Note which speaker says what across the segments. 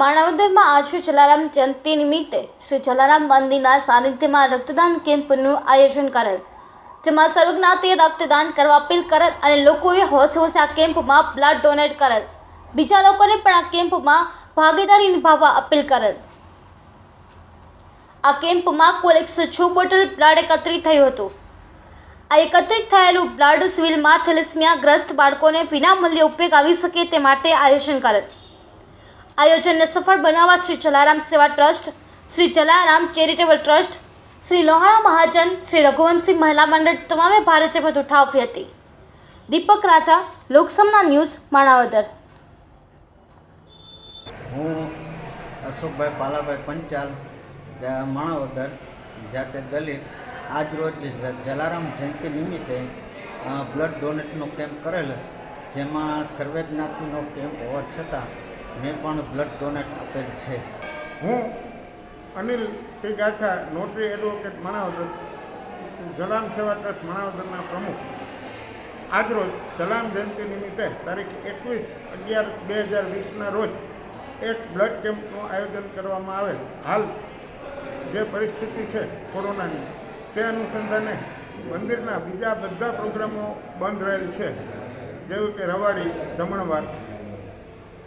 Speaker 1: માણાવદરમાં આજે જલારામ જયંતિ નિમિત્તે શ્રી જલારામ મંદિરના સાનિધ્યમાં રક્તદાન કેમ્પનું આયોજન કરેલ. જેમાં સર્વજ્ઞાતીય રક્તદાન કરવા અપીલ કરેલ અને લોકોએ હોશ હોશ આ કેમ્પમાં બ્લડ ડોનેટ કરેલ. બીજા લોકોને પણ આ કેમ્પમાં ભાગીદારી નિભાવવા અપીલ કરેલ. આ કેમ્પમાં કુલ એકસો છ બોટલ બ્લડ એકત્રિત થયું હતું. આ એકત્રિત થયેલું બ્લડ સિવિલમાં થેલેસમિયા ગ્રસ્ત બાળકોને વિનામૂલ્યે ઉપયોગ આવી શકે તે માટે આયોજન કરેલ. આયોજનને સફળ બનાવવા Shri Jalaram Seva trust, Shri Jalaram charitable trust, Shri Lohana Mahajan, Shri Raghuvanshi Mahila Mandal તમામે ભારે જહેમત ઉઠાવી હતી. દીપક રાજા, લોકસમના ન્યૂઝ, માણાવદર.
Speaker 2: હું અશોકભાઈ પાલાભાઈ પંચાલ માણાવદર, જાતે દલિત આજરોજ જલારામ જયંતિ નિમિત્તે બ્લડ ડોનેટનો કેમ્પ કરેલ. જેમાં સર્વે જ્ઞાતિનો કેમ્પ હોવા છતાં મેં પણ બ્લડ ડોનેટ આપેલ છે.
Speaker 3: હું Anil P Gachha notary advocate Manavadar, Jalaram Seva trust માણાવદરના પ્રમુખ. આજરોજ જલામ જયંતિ નિમિત્તે તારીખ એકવીસ અગિયાર બે હજાર વીસના રોજ એક બ્લડ કેમ્પનું આયોજન કરવામાં આવેલ. હાલ જે પરિસ્થિતિ છે કોરોનાની, તે અનુસંધાને મંદિરના બીજા બધા પ્રોગ્રામો બંધ રહેલ છે. જેવું કે રવાડી, જમણવાર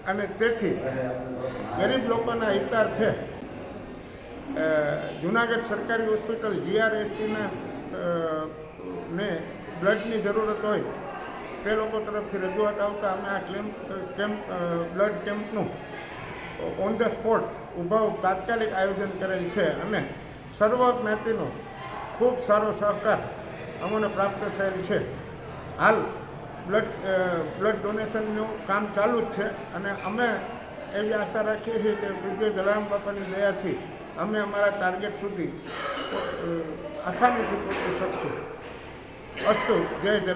Speaker 3: અને તેથી ગરીબ લોકોના હિતાર્થે જુનાગઢ સરકારી હોસ્પિટલ જીઆરએસસીના ને બ્લડની જરૂરત હોય, તે લોકો તરફથી રજૂઆત આવતા અમે આ કેમ્પ કેમ્પ બ્લડ કેમ્પનું ઓન ધ સ્પોટ ઊભા તાત્કાલિક આયોજન કરેલ છે અને સર્વ જ્ઞાતિનો ખૂબ સારો સહકાર અમને પ્રાપ્ત થયેલ છે. હાલ બ્લડ બ્લડ ડોનેશનનું કામ ચાલુ જ છે. અને અમે એવી આશા રાખીએ છીએ કે પૂજ્ય જલારામ બાપાની દયાથી અમે અમારા ટાર્ગેટ સુધી આસાનીથી પહોંચી શકશું. અસ્તુ, જય